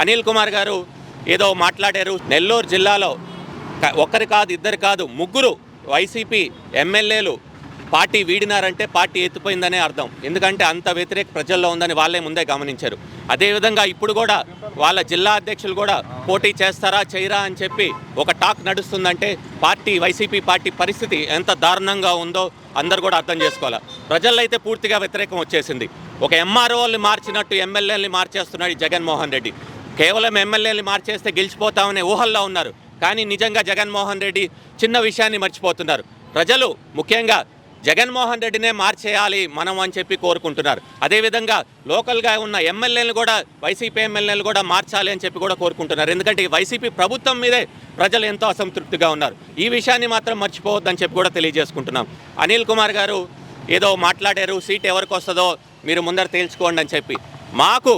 అనిల్ కుమార్ గారు ఏదో మాట్లాడారు. నెల్లూరు జిల్లాలో ఒకరు కాదు ఇద్దరు కాదు ముగ్గురు వైసీపీ ఎమ్మెల్యేలు పార్టీ వీడినారంటే పార్టీ ఎత్తిపోయిందనే అర్థం. ఎందుకంటే అంత వ్యతిరేక ప్రజల్లో ఉందని వాళ్ళే ముందే గమనించారు. అదేవిధంగా ఇప్పుడు కూడా వాళ్ళ జిల్లా అధ్యక్షులు కూడా పోటీ చేస్తారా చేయరా అని చెప్పి ఒక టాక్ నడుస్తుందంటే పార్టీ వైసీపీ పార్టీ పరిస్థితి ఎంత దారుణంగా ఉందో అందరు కూడా అర్థం చేసుకోవాలి. ప్రజల్లో అయితే పూర్తిగా వ్యతిరేకం వచ్చేసింది. ఒక ఎంఆర్ఓల్ని మార్చినట్టు ఎమ్మెల్యేని మార్చేస్తున్నాడు జగన్మోహన్ రెడ్డి. కేవలం ఎమ్మెల్యేలు మార్చేస్తే గెలిచిపోతామనే ఊహల్లో ఉన్నారు. కానీ నిజంగా జగన్మోహన్ రెడ్డి చిన్న విషయాన్ని మర్చిపోతున్నారు. ప్రజలు ముఖ్యంగా జగన్మోహన్ రెడ్డినే మార్చేయాలి మనం అని చెప్పి కోరుకుంటున్నారు. అదేవిధంగా లోకల్గా ఉన్న ఎమ్మెల్యేలు కూడా వైసీపీ ఎమ్మెల్యేలు కూడా మార్చాలి అని చెప్పి కూడా కోరుకుంటున్నారు. ఎందుకంటే ఈ వైసీపీ ప్రభుత్వం మీదే ప్రజలు ఎంతో అసంతృప్తిగా ఉన్నారు. ఈ విషయాన్ని మాత్రం మర్చిపోవద్దని చెప్పి కూడా తెలియజేసుకుంటున్నాం. అనిల్ కుమార్ గారు ఏదో మాట్లాడారు సీట్ ఎవరికి వస్తుందో మీరు ముందర తేల్చుకోండి అని చెప్పి. మాకు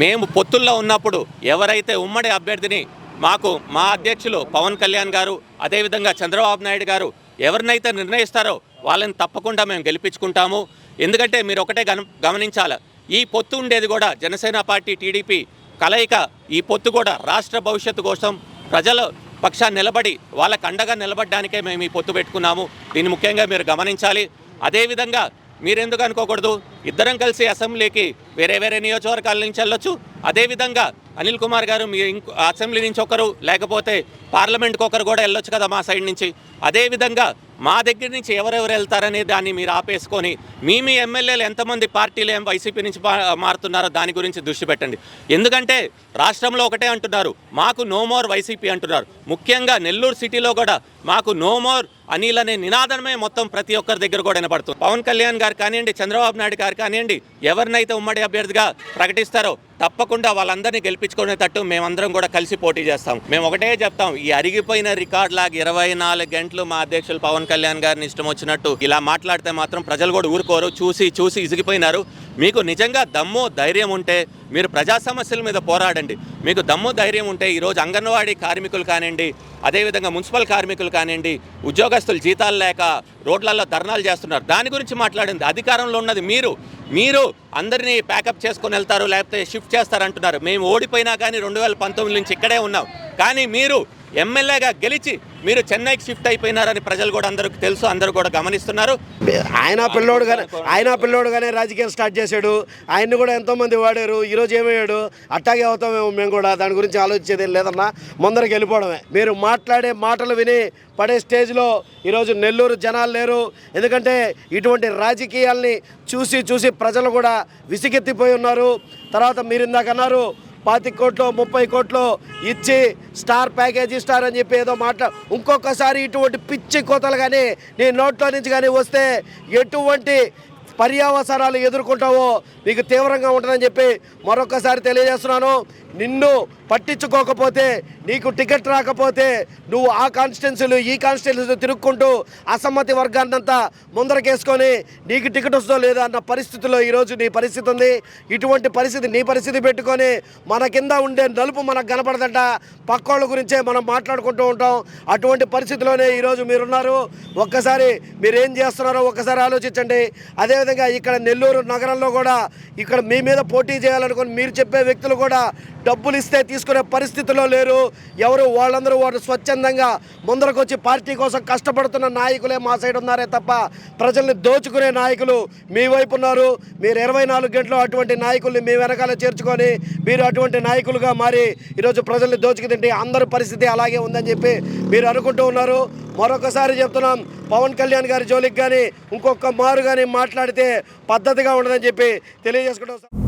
మేము పొత్తుల్లో ఉన్నప్పుడు ఎవరైతే ఉమ్మడి అభ్యర్థిని మాకు మా అధ్యక్షులు పవన్ కళ్యాణ్ గారు అదేవిధంగా చంద్రబాబు నాయుడు గారు ఎవరినైతే నిర్ణయిస్తారో వాళ్ళని తప్పకుండా మేము గెలిపించుకుంటాము. ఎందుకంటే మీరు ఒకటే గమ గమనించాలి ఈ పొత్తు ఉండేది కూడా జనసేన పార్టీ టీడీపీ కలయిక ఈ పొత్తు కూడా రాష్ట్ర భవిష్యత్తు కోసం ప్రజల పక్షాన్ని నిలబడి వాళ్ళకు అండగా నిలబడడానికే మేము ఈ పొత్తు పెట్టుకున్నాము. దీన్ని ముఖ్యంగా మీరు గమనించాలి. అదేవిధంగా మీరెందుకు అనుకోకూడదు? ఇద్దరం కలిసి అసెంబ్లీకి వేరే వేరే నియోజకవర్గాల నుంచి వెళ్ళొచ్చు. అదేవిధంగా అనిల్ కుమార్ గారు మీ ఇంకో అసెంబ్లీ నుంచి ఒకరు లేకపోతే పార్లమెంట్కి ఒకరు కూడా వెళ్ళొచ్చు కదా మా సైడ్ నుంచి. అదేవిధంగా మా దగ్గర నుంచి ఎవరెవరు వెళ్తారనే దాన్ని మీరు ఆపేసుకొని మీ మీ ఎమ్మెల్యేలు ఎంతమంది పార్టీలు ఏం వైసీపీ నుంచి మారుతున్నారో దాని గురించి దృష్టి పెట్టండి. ఎందుకంటే రాష్ట్రంలో ఒకటే అంటున్నారు మాకు నో మోర్ వైసీపీ అంటున్నారు. ముఖ్యంగా నెల్లూరు సిటీలో కూడా మాకు నో మోర్ అనిల్ అనే నినాదమే మొత్తం ప్రతి ఒక్కరి దగ్గర కూడా వినపడుతుంది. పవన్ కళ్యాణ్ గారు కానివ్వండి చంద్రబాబు నాయుడు గారు కానివ్వండి ఎవరినైతే ఉమ్మడి అభ్యర్థిగా ప్రకటిస్తారో తప్పకుండా వాళ్ళందరినీ గెలిపించుకునేటట్టు మేమందరం కూడా కలిసి పోటీ చేస్తాం. మేము ఒకటే చెప్తాం ఈ అరిగిపోయిన రికార్డ్ లాగా ఇరవై నాలుగు గంటలు మా అధ్యక్షులు పవన్ కళ్యాణ్ గారిని ఇష్టం వచ్చినట్టు ఇలా మాట్లాడితే మాత్రం ప్రజలు కూడా ఊరుకోరు చూసి చూసి ఇసిగిపోయినారు. మీకు నిజంగా దమ్ము ధైర్యం ఉంటే మీరు ప్రజా సమస్యల మీద పోరాడండి. మీకు దమ్ము ధైర్యం ఉంటే ఈరోజు అంగన్వాడీ కార్మికులు కానివ్వండి అదేవిధంగా మున్సిపల్ కార్మికులు కానివ్వండి ఉద్యోగస్తులు జీతాలు లేక రోడ్లలో ధర్నాలు చేస్తున్నారు. దాని గురించి మాట్లాడింది అధికారంలో ఉన్నది మీరు. మీరు అందరినీ ప్యాకప్ చేసుకొని వెళ్తారు లేకపోతే షిఫ్ట్ చేస్తారంటున్నారు. మేము ఓడిపోయినా కానీ రెండు వేల పంతొమ్మిది నుంచి ఇక్కడే ఉన్నాం. కానీ మీరు ఎమ్మెల్యేగా గెలిచి మీరు చెన్నైకి షిఫ్ట్ అయిపోయినారని ప్రజలు కూడా అందరికి తెలుసు అందరూ కూడా గమనిస్తున్నారు. ఆయన పిల్లోడుగానే ఆయన పిల్లోడుగానే రాజకీయం స్టార్ట్ చేశాడు. ఆయన్ని కూడా ఎంతోమంది వాడారు ఈరోజు ఏమయ్యాడు? అట్టాగే అవుతామేమో మేము కూడా దాని గురించి ఆలోచించేది లేదన్నా ముందరికి వెళ్ళిపోవడమే. మీరు మాట్లాడే మాటలు విని పడే స్టేజ్లో ఈరోజు నెల్లూరు జనాలు లేరు. ఎందుకంటే ఇటువంటి రాజకీయాల్ని చూసి చూసి ప్రజలు కూడా విసిగెత్తిపోయి ఉన్నారు. తర్వాత మీరు ఇందాక పాతిక పాతి కోట్లు ముప్పై కోట్లు ఇచ్చి స్టార్ ప్యాకేజీ స్టార్ అని చెప్పి ఏదో మాట్లా ఇంకొకసారి ఇటువంటి పిచ్చి కోతలు కానీ నీ నోట్లో నుంచి కానీ వస్తే ఎటువంటి పర్యావసరాలు ఎదుర్కొంటావో నీకు తీవ్రంగా ఉంటుందని చెప్పి మరొకసారి తెలియజేస్తున్నాను. నిన్ను పట్టించుకోకపోతే నీకు టికెట్ రాకపోతే నువ్వు ఆ కాన్స్టిట్యున్సీలు ఈ కాన్స్టిట్యున్సీలు తిరుక్కుంటూ అసమ్మతి వర్గాన్నంతా ముందరకేసుకొని నీకు టికెట్ వస్తుందో లేదో అన్న పరిస్థితిలో ఈరోజు నీ పరిస్థితి ఉంది. ఇటువంటి పరిస్థితి నీ పరిస్థితి పెట్టుకొని మన కింద ఉండే నలుపు మనకు కనపడదంట. పక్కోళ్ళ గురించే మనం మాట్లాడుకుంటూ ఉంటాం. అటువంటి పరిస్థితిలోనే ఈరోజు మీరున్నారు. ఒక్కసారి మీరేం చేస్తున్నారో ఒక్కసారి ఆలోచించండి. అదేవిధంగా ఇక్కడ నెల్లూరు నగరంలో కూడా ఇక్కడ మీ మీద పోటీ చేయాలనుకుని మీరు చెప్పే వ్యక్తులు కూడా డబ్బులు ఇస్తే తీసుకునే పరిస్థితిలో లేరు. ఎవరు వాళ్ళందరూ వారు స్వచ్ఛందంగా ముందరకు వచ్చి పార్టీ కోసం కష్టపడుతున్న నాయకులే మా సైడ్ ఉన్నారే తప్ప ప్రజల్ని దోచుకునే నాయకులు మీ వైపు ఉన్నారు. మీరు ఇరవై నాలుగు గంటలు అటువంటి నాయకుల్ని మీ వెనకాల చేర్చుకొని మీరు అటువంటి నాయకులుగా మారి ఈరోజు ప్రజల్ని దోచుకు తింటే అందరి పరిస్థితి అలాగే ఉందని చెప్పి మీరు అనుకుంటూ ఉన్నారు. మరొకసారి చెప్తున్నాం పవన్ కళ్యాణ్ గారి జోలికి కానీ ఇంకొక మారు కానీ మాట్లాడితే పద్ధతిగా ఉండదని చెప్పి తెలియజేసుకుంటాం